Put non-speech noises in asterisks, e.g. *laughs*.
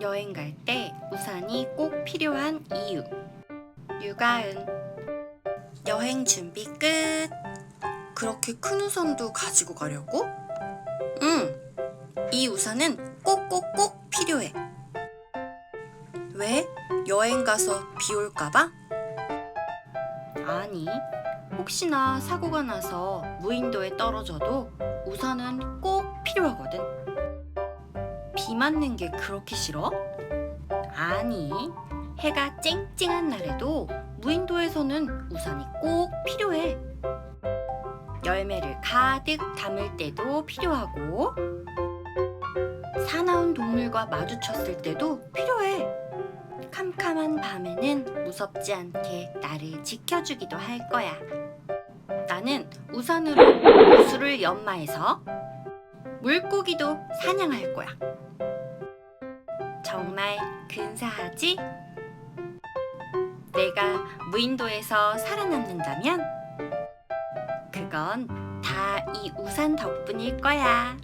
여행 갈 때 우산이 꼭 필요한 이유. 유가은. 여행 준비 끝. 그렇게 큰 우산도 가지고 가려고? 응. 이 우산은 꼭꼭꼭 필요해. 왜? 여행 가서 비 올까봐? 아니, 혹시나 사고가 나서 무인도에 떨어져도 우산은 꼭 필요하거든. 비 맞는 게 그렇게 싫어? 아니, 해가 쨍쨍한 날에도 무인도에서는 우산이 꼭 필요해. 열매를 가득 담을 때도 필요하고, 사나운 동물과 마주쳤을 때도 필요해. 캄캄한 밤에는 무섭지 않게 나를 지켜주기도 할 거야. 나는 우산으로 *laughs* 호수를 연마해서 물고기도 사냥할 거야. 정말 근사하지? 내가 무인도에서 살아남는다면 그건 다 이 우산 덕분일 거야.